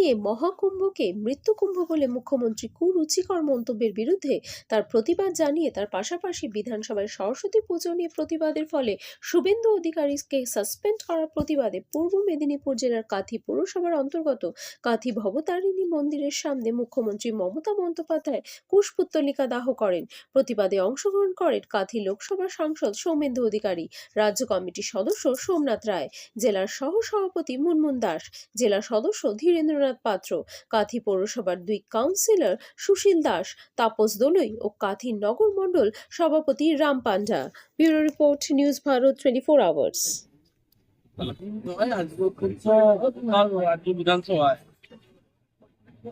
নিয়ে মহাকুম্ভকে মৃত্যুকুম্ভ বলে মুখ্যমন্ত্রী কুরুচিকর মন্তব্যের বিরুদ্ধে তার প্রতিবাদ জানিয়ে তার পাশাপাশি বিধানসভায় সরস্বতী পুজো নিয়ে প্রতিবাদের ফলে শুভেন্দু অধিকারীকে সাসপেন্ড করার প্রতিবাদে পূর্ব মেদিনীপুর জেলার কাথি পৌরসভার অন্তর্গত কাথি ভবতারিণী মন্দিরের সামনে মুখ্যমন্ত্রী মমতা বন্দ্যোপাধ্যায় কুশপুত্তলিকা দাহ করেন। প্রতিবাদে অংশগ্রহণ করেন কাথি লোকসভা সাংসদ সৌমেন্দু অধিকারী, রাজ্য কমিটির সদস্য সোমনাথ রায়, জেলার সহ সভাপতি মুনমুন দাস জেলা সদস্য ধীরেন্দ্রনাথ পাত্র। কাথি পৌরসভার দুই কাউন্সিলর সুশীল দাস, তাপস দলুই ও কাথি নগর মণ্ডল সভাপতি Ram Panda. Bureau report, news Bharat twenty four hours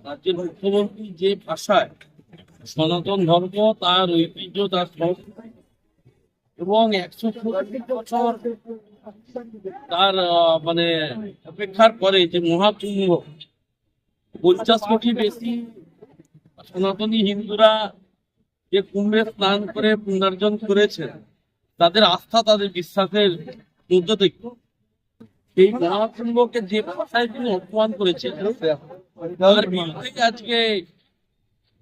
রাজ্যের মুখ্যমন্ত্রী যে ভাষায় সনাতন ধর্ম, তার ঐতিহ্য, তার এবং একশো চুয়াল্লিশ বছর তার মানে অপেক্ষার পরে যে মহাকুম্ভ পঞ্চাশ কোটি বেশি সনাতনী হিন্দুরা যে কুম্ভে স্নান করে পুনর্জন করেছেন তাদের আস্থা তাদের বিশ্বাসের মধ্য থেকে এই মহাকুম্ভকে যে ভাষায় তিনি অপমান করেছেন, তার বিরুদ্ধে আজকে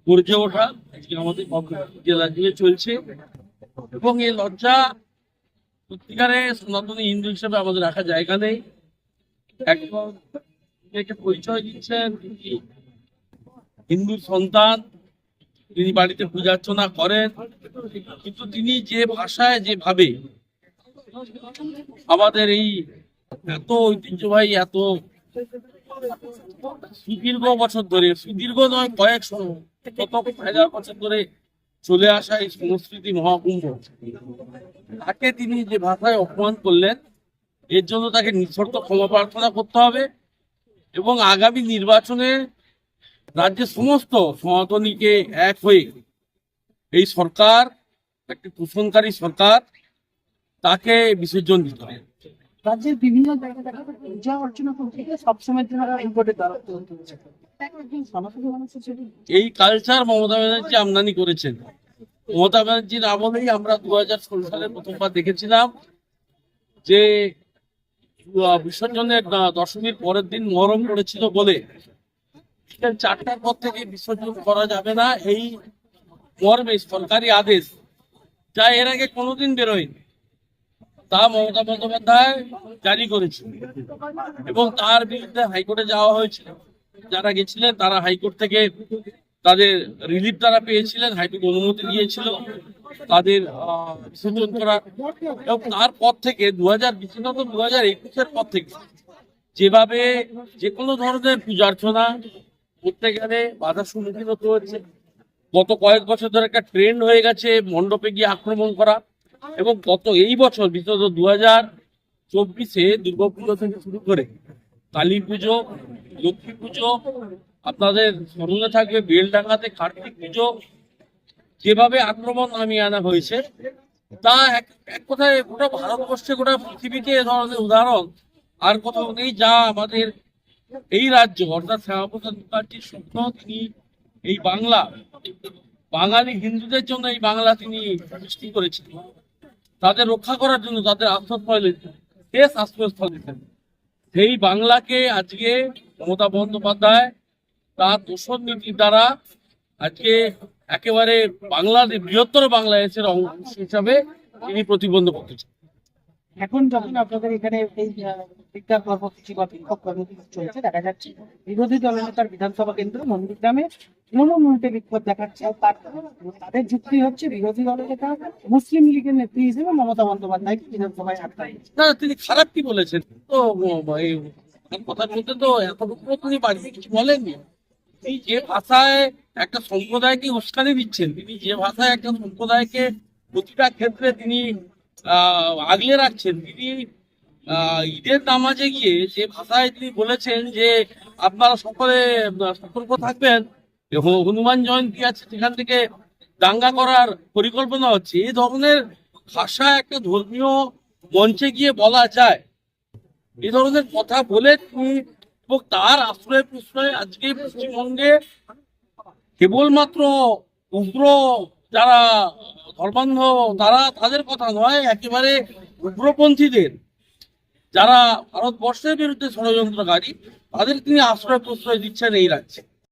গর্জে ওঠা আজকে আমাদের জেলা জুড়ে চলছে। এবং এই লজ্জা সত্যিকারে সনাতনী হিন্দু হিসেবে আমাদের রাখা জায়গা নেই। একদম তিনি সন্তান, তিনি বাড়িতে পূজা অর্চনা করেন, কিন্তু তিনি যে ভাষায়, যেভাবে আমাদের এই এত ঐতিহ্যবাহী, এত সুদীর্ঘ বছর ধরে, সুদীর্ঘ নয় কয়েকশো কত হাজার বছর ধরে চলে আসা এই সংস্কৃতি মহাকুম্ভ। তাকে তিনি যে ভাষায় অপমান করলেন, এর জন্য তাকে নিঃশর্ত ক্ষমা প্রার্থনা করতে হবে। এবং আগামী নির্বাচনে রাজ্যের সমস্ত সনাতনীকে এক হয়ে এই সরকার একটি দূষণকারী সরকার তাকে বিসর্জন দিতে হবে। রাজ্যের বিভিন্ন জায়গায় দেখা যায় পূজা অর্চনা করতে গিয়ে সবসময় তারা হাইকোর্টের দ্বারস্থ হতে হচ্ছে একজন সনাতনী মানুষের সেটা এই কালচার মমতা ব্যানার্জি আমদানি করেছেন। মমতা ব্যানার্জির আমলেই আমরা দু হাজার ষোলো সালে প্রথমবার দেখেছিলাম যে বিসর্জনের দশমীর পরের দিন মহরম করেছিল বলে। চারটার পর থেকে বিসর্জন করা যাবে না, এই মর্মে সরকারি আদেশ। যা এর আগে কোনোদিন বেরোয়নি। তা মমতা বন্দ্যোপাধ্যায় জারি করেছিল এবং তার বিরুদ্ধে হাইকোর্টে যাওয়া হয়েছিল। যারা গেছিলেন, তারা হাইকোর্ট থেকে তাদের রিলিফ তারা পেয়েছিলেন, হাইকোর্ট অনুমতি দিয়েছিল তাদের আহ, বিসর্জন করার এবং তারপর থেকে দু হাজার বিশেষত দু হাজার একুশের পর থেকে যেভাবে যে কোনো ধরনের পূজা অর্চনা করতে গেলে বাধার সম্মুখীন হতে হচ্ছে। গত কয়েক বছর ধরে একটা ট্রেন্ড হয়ে গেছে মণ্ডপে গিয়ে আক্রমণ করা এবং গত এই বছর বিশেষত দু হাজার চব্বিশে দুর্গাপুজো থেকে শুরু করে কালী পুজো লক্ষ্মী পুজো আপনাদের স্মরণে থাকবে বেলডাঙ্গাতে কার্তিক পুজো যেভাবে আক্রমণ নামিয়ে আনা হয়েছে, তা এক এক কথায় গোটা ভারতবর্ষে, গোটা পৃথিবীতে এ ধরনের উদাহরণ আর কোথাও নেই যা আমাদের এই রাজ্য, অর্থাৎ শ্যামাপ্রসাদ মুখার্জির স্বপ্ন, তিনি এই বাংলা, বাঙালি হিন্দুদের জন্য এই বাংলা তিনি সৃষ্টি করেছিলেন তাদের রক্ষা করার জন্য তাদের দিতেন শেষ আশ্রয়স্থল দিতেন সেই বাংলাকে আজকে মমতা বন্দ্যোপাধ্যায় তার দোষর নীতির দ্বারা আজকে একেবারে বাংলাদেশ বৃহত্তর বাংলাদেশের অংশ হিসাবে তিনি প্রতিবন্ধ করতেছেন এখন যখন আপনাদের এখানে এই বিজ্ঞান কর্মসূচি বা বিক্ষোভ কর্মসূচি চলছে দেখা যাচ্ছে বিরোধী দলনেতার বিধানসভা কেন্দ্র নন্দীগ্রামে তৃণমূলকে বিক্ষোভ দেখাচ্ছে। তার তাদের যুক্তি হচ্ছে বিরোধী দলনেতা মুসলিম লীগের নেত্রী হিসেবে মমতা বন্দ্যোপাধ্যায়কে বিধানসভায় না তিনি খারাপ কি বলেছেন? তো এই কথার মধ্যে তো এতটুকু তিনি বাড়িতে কিছু বলেননি। তিনি যে ভাষায় একটা সম্প্রদায়কে উস্কানি দিচ্ছেন। তিনি যে ভাষায় একটা সম্প্রদায়কে প্রতিটা ক্ষেত্রে তিনি আগলে রাখছেন, তিনি ঈদের নামাজে গিয়ে যে ভাষায় তিনি বলেছেন যে আপনারা সকলে সতর্ক থাকবেন হনুমান জয়ন্তী আছে, সেখান থেকে দাঙ্গা করার পরিকল্পনা হচ্ছে। এই ধরনের ভাষা একটা ধর্মীয় মঞ্চে গিয়ে বলা যায়। এই ধরনের কথা বলে তিনি এবং তার আশ্রয় প্রশ্রয় আজকে পশ্চিমবঙ্গে কেবলমাত্র উগ্র যারা ধর্মান্ধ, তারা তাদের কথা নয়, একেবারে উগ্রপন্থীদের। যারা ভারতবর্ষের বিরুদ্ধে ষড়যন্ত্রকারী, তাদের তিনি আশ্রয় প্রশ্রয় দিচ্ছেন এই রাজ্যে।